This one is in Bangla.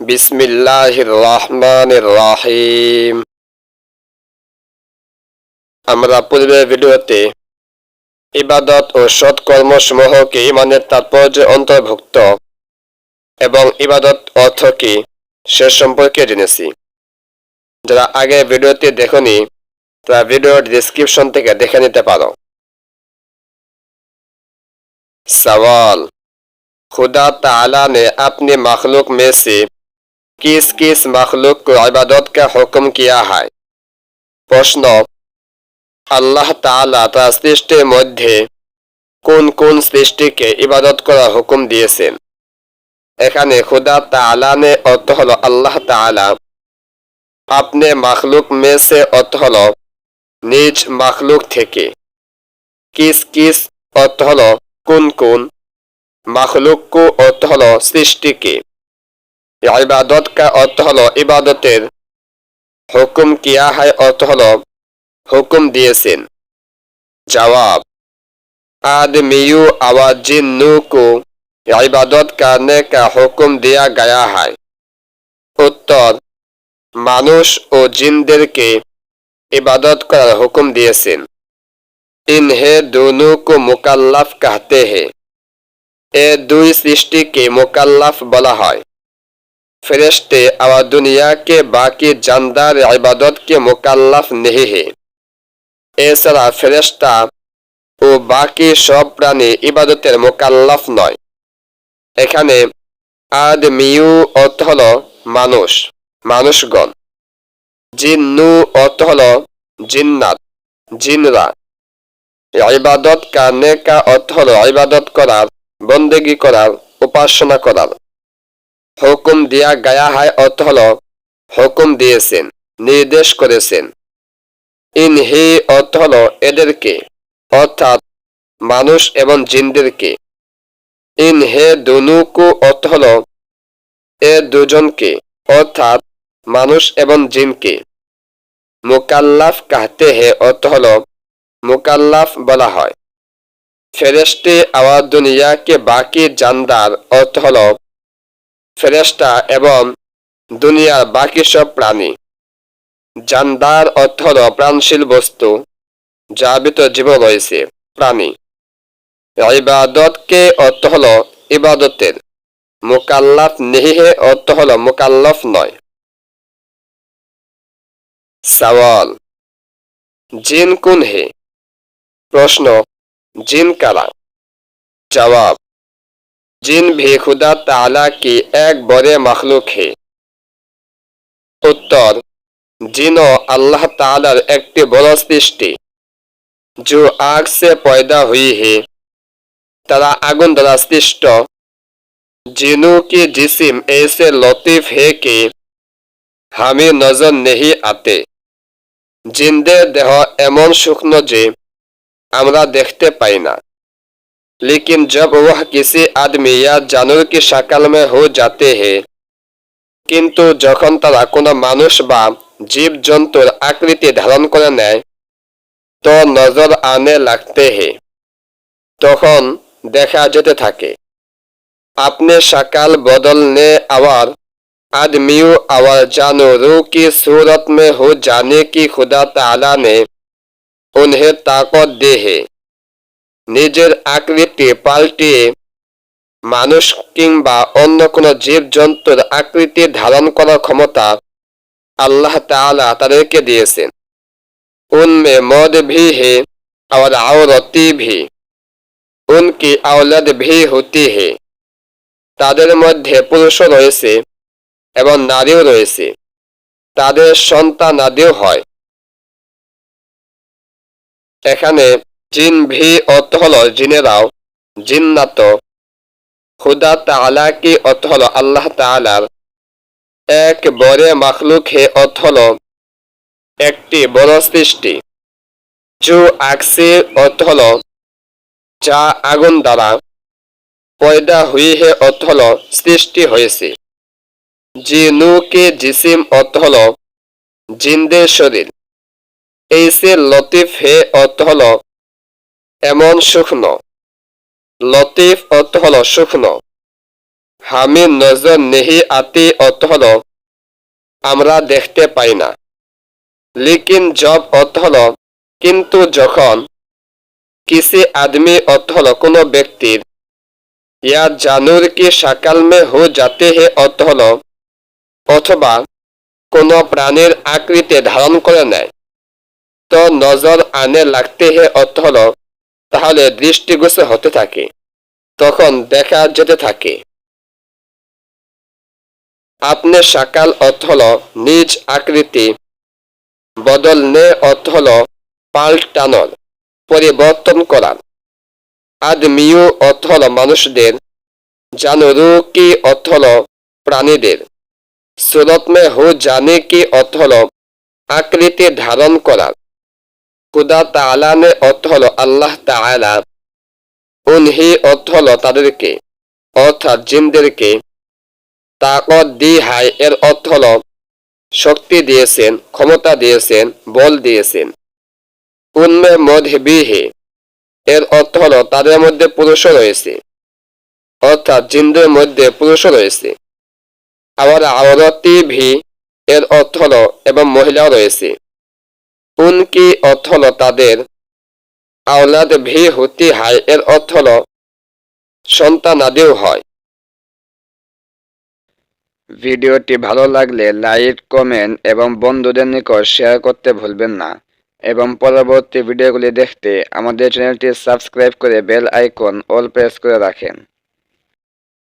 বিসমিল্লাহির রহমানির রাহিম আমরা পূর্বের ভিডিওতে ইবাদত ও সৎকর্মসমূহকে ইমানের তাৎপর্য অন্তর্ভুক্ত এবং ইবাদত অর্থ কি সে সম্পর্কে জেনেছি যারা আগে ভিডিওটি দেখনি তারা ভিডিওর ডিসক্রিপশন থেকে দেখে নিতে পারো सवाल खुदा ताला ने अपने मखलूक में से किस किस मखलूक को इबादत का हुक्म किया है প্রশ্ন আল্লাহ তাআলা তার সৃষ্টির মধ্যে কোন কোন সৃষ্টিকে ইবাদত করার হুকুম দিয়েছেন এখানে খুদা তাআলা নে অর্থ হলো আল্লাহ তাআলা আপনি মখলুক মে সে অর্থ হলো নিজ মখলুক থেকে কিস কিস অর্থ হলো কোন কোন মখলুক কো অর্থ হলো সৃষ্টিকে ইবাদত কা অর্থ হলো ইবাদতের হুকুম কিয়া হায় অর্থ হল হুকুম দিয়েছেন। জবাব আদমিউ আওয়াজিন নু কো ইবাদত করনে কা হুকুম দিয়া গয়া হায়। উত্তর, মানুষ ও জিনদেরকে ইবাদত করার হুকুম দিয়েছেন। ইনহে দোনো কো মোকাল্লাফ কাহতে হে। এ দুই সৃষ্টিকে মোকাল্লাফ বলা হয়। ফেরেশতে और दुनिया के बाकी जानदार इबादत के मुकल्लफ नहीं है এছাড়া ফেরেশতা ও বাকি সব প্রাণী ইবাদতের মোকাল্লাফ নয় এখানে আদমিউ অর্থ হল মানুষ মানুষগণ জিন্নু অর্থ হল জিন্নাত জিনরা ইবাদত কারনে কা অর্থ হল ইবাদত করার বন্দেগি করার উপাসনা করার হুকুম দিয়া গায়া হায় অর্থ হল হুকুম দিয়েছেন, নির্দেশ করেছেন। ইনহি অর্থ হল এদেরকে, অর্থাৎ মানুষ এবং জিনদেরকে। ইনহে দুনুকু অর্থ হল এ দুজনকে, অর্থাৎ মানুষ এবং জিনকে। মুকাল্লাফ কাহতে হে অর্থ হল মুকাল্লাফ বলা হয়। ফেরেস্তে আওয়াজ দুনিয়াকে বাকি জানদার অর্থ হল ফেরেস্তা এবং দুনিয়ার বাকি সব প্রাণী। জানদার অর্থ হল প্রাণশীল বস্তু যার ভিতর জীবন রয়েছে প্রাণী। ইবাদতকে অর্থ হল ইবাদতের। মোকাল্লাফ নেহিহে অর্থ হল মোকাল্লফ নয়। সওয়াল, জিন কোন হে? প্রশ্ন, জিন কারা? জবাব জিন भी खुदा ताला की एक बड़े मखलूक है উত্তর জিনও আল্লাহ তালার একটি বড় সৃষ্টি जो आग से पैदा हुई है তারা আগুন দ্বারা সৃষ্ট जिनों के जिस्म ऐसे लतीफ है कि हमें नजर नहीं आते জিনদের দেহ এমন শুকনো যে আমরা দেখতে পাই না लेकिन जब वह किसी आदमी या जानवर की शक्ल में हो जाते हैं কিন্তু যখন তারা কোনো মানুষ বা জীব জন্তুর আকৃতি ধারণ করে নেয় তো নজর আনে লাগতে হে তখন দেখা যেতে থাকে আপনি सकाल बदलने और आदमियों और जानवरों की सूरत में हो जाने की खुदा ताला ने उन्हें ताकत दी है নিজের আকৃতি পাল্টিয়ে মানুষ কিংবা অন্য কোনো জীব জন্তুর আকৃতি ধারণ করার ক্ষমতা আল্লাহ তাআলা তাদেরকে দিয়েছেন उनमें मौत भी है और औरती भी उनकी औलद भी होती है তাদের মধ্যে পুরুষও রয়েছে এবং নারীও রয়েছে তাদের সন্তানাদিও হয় এখানে জিন ভি অর্থ হল জিনেরাও জিন্নাত খুদা তাআলা কি অর্থ হল আল্লাহ তাআলার? এক বড় মখলুক হে অর্থ হল একটি বড় সৃষ্টি। জু আকসে অর্থ হল যা আগুন দ্বারা পয়দা হুই হে অর্থ হল সৃষ্টি হয়েছে। জিনুকে জিসিম অর্থ হল জিনদের শরীর। এইসে লতিফ হে অর্থ হল এমন শুকনো। লতিফ অর্থ হল শুকনো। হামি নজর নেহি আতি অর্থ হল আমরা দেখতে পাই না। লেকিন জব অর্থ হল কিন্তু যখন কিসি আদমি অর্থ হল কোনো ব্যক্তির, ইয়া জানুর কি সাকাল মে হো যাতে হে অর্থ হল অথবা কোনো প্রাণীর আকৃতি ধারণ করে নেয়, তো নজর আনে লাগতে হে অর্থ হল তাহলে দৃষ্টিগোচর হতে থাকে। তখন দেখা যেতে থাকে। আপনি সাকাল অর্থ হল নিজ আকৃতি বদল নে অর্থ হল পাল্টানোর পরিবর্তন করার আদমিও অর্থ হল মানুষদের, জানুরু কি অর্থ হল প্রাণীদের সুরত মে হু জানে কি অর্থ হল আকৃতি ধারণ করার খুদা তালানে অর্থ হল আল্লাহ তালা উনহি অর্থ হল তাদেরকে, অর্থাৎ জিনদেরকে। তাকত দি হাই, এর অর্থ হল শক্তি দিয়েছেন, ক্ষমতা দিয়েছেন, বল দিয়েছেন। উন্মে মধবিহে এর অর্থ হল তাদের মধ্যে পুরুষও রয়েছে, অর্থাৎ জিনদের মধ্যে পুরুষও রয়েছে। আবার আওরতি ভি, এর অর্থ হল এবং মহিলাও রয়েছে। উনকি অর্থ হল তাদের। আওলাদ ভি হতি হাই এর অর্থ হল হয়। ভিডিওটি ভালো লাগলে লাইক, কমেন্ট এবং বন্ধুদের নিকট শেয়ার করতে ভুলবেন না। এবং পরবর্তী ভিডিওগুলি দেখতে আমাদের চ্যানেলটি সাবস্ক্রাইব করে বেল আইকন অল প্রেস করে রাখেন।